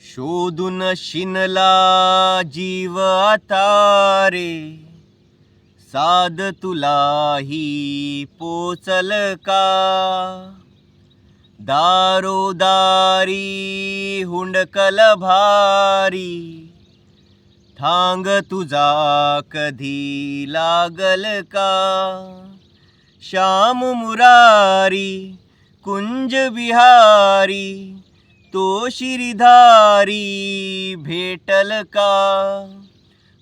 शोधून शिनला जीव तारे साध तुलाही पोचल का? दारोदारी हुंडकल भारी. थांग तुझा कधी लागल का? श्याम मुरारी कुंज बिहारी. तो शिरीधारी भेटल का?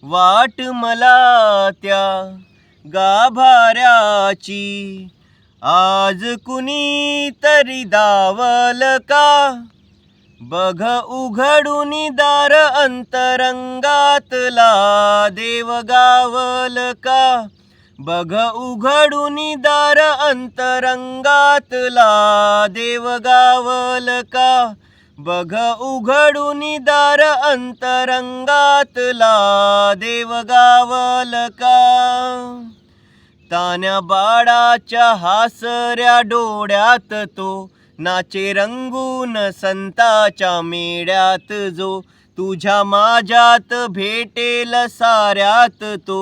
वाट मला त्या गाभाऱ्याची. आज कुणी तरी दावल का? बघ उघडून दार अंतरंगातला देव गावल का? बघ उघडून दार अंतरंगातला देव गावल का? बघ उघडून दार अंतरंगातला देव गावल का? तान्या बाळाच्या हासऱ्या डोळ्यात तो नाचे रंगून संताच्या मेळ्यात जो तुझ्या माझ्यात भेटेल साऱ्यात तो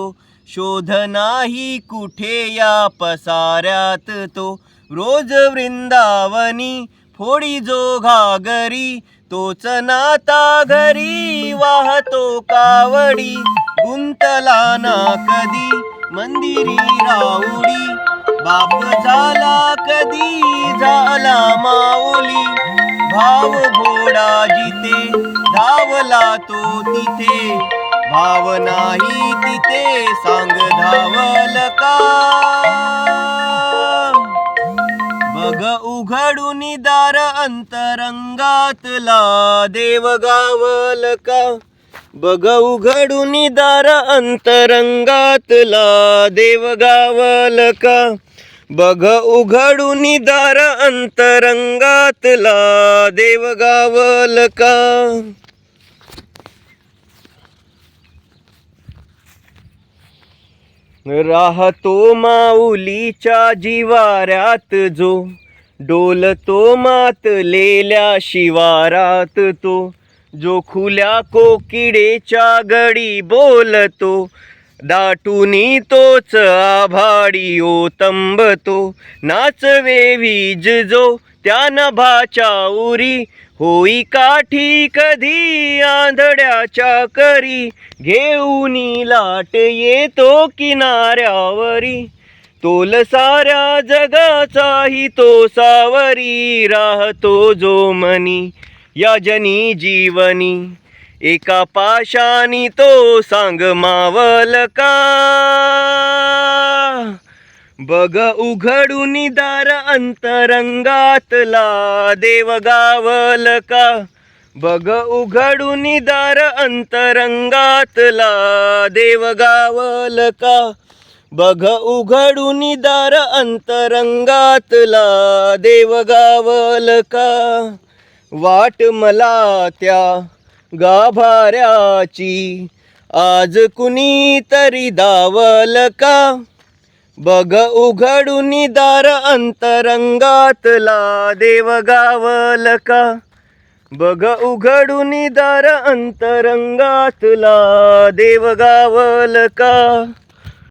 शोध नाही कुठे या पसाऱ्यात तो रोज वृंदावनी फोडी जो घागरी तोच नाता घरी वाहतो कावडी. गुंतला ना कधी मंदिरी राऊडी. बाप झाला कधी झाला माऊली. भाव घोडा जिथे धावला तो तिथे. भाव नाही तिथे सांग धावल का? उघडून दार अंतरंगातला देव गावल का बघ उघडून दार अंतरंगातला देव गावल का बघ उघडून दार अंतरंगातला देव गावल का राहतो माऊलीच्या जिवाऱ्यात जो डोलतो मातलेल्या शिवारात तो जो खुल्या कोकिडेच्या गडी बोलतो. दाटूनी तोच आभाडी ओतंबतो. नाचवे वीज जो त्या नभाच्या उरी होई काठी कधी आंधड्याच्या करी. घेऊनी लाट येतो किनाऱ्यावरी. तोल साऱ्या जगाचाही तो सावरी राहतो जो मनी या जनी जीवनी. एका पाशानी तो सांग मावल का बघ उघडून दार अंतरंगातला देव गावल का बघ उघडून दार अंतरंगातला देव गावल का बघ उघडून दार अंतरंगातला देव गावल का? वाट मला त्या गाभाऱ्याची. आज कुणी तरी दावल का? बघ उघडून दार अंतरंगातला देव गावल का? बघ उघडून दार अंतरंगातला देव गावल का?